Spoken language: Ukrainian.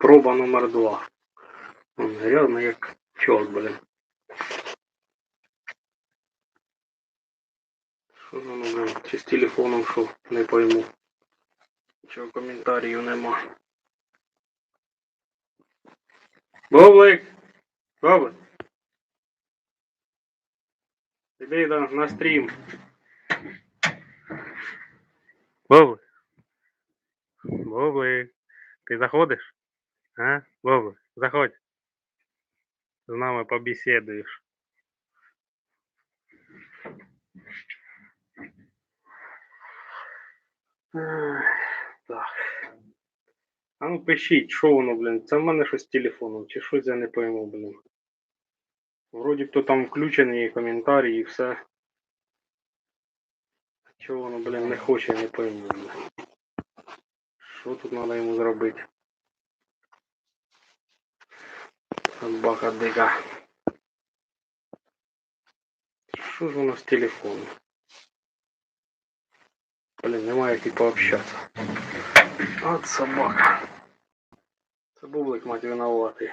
Спроба номер два. Он грязный як чорт, блин. Що воно, блин, чи з телефоном що, не пойму. Чого коментарів нема. Бублик! Бублик! Іди на, на стрім. Бублик! Бублик! Ти заходиш? А? Бублик, заходь. З нами побесідуєш. Ех, Так. А ну пишіть, що воно, блін. Це в мене щось з телефоном, чи щось я не пойму, блін. Вроді хто там включений, коментарі і все. Чого воно, блін, не хоче, я не пойму, блін. Що тут треба йому зробити? Собака дика. Що ж у нас телефон? Блін, немає як і пообщатися. От собака. Це бублик мать винуватий.